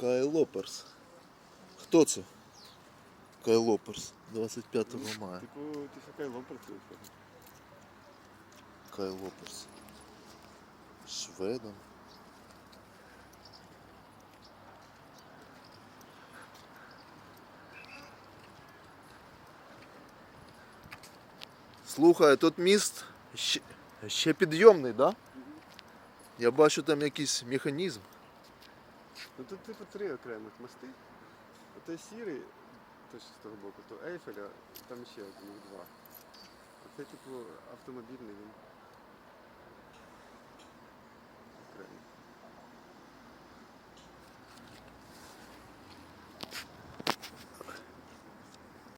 Кайлоперс. Хто це? Кайлоперс. 25 мая. Типу, ти що кайлом працюєш? Кайлоперс. Шведом. Слухай, тут міст ще, ще підйомний, да? Я бачу там якийсь механізм. Ну тут типу три окремих мости. Отой сірий, той що з того боку, то Ейфеля, там ще один, їх два. А це типу автомобільний він.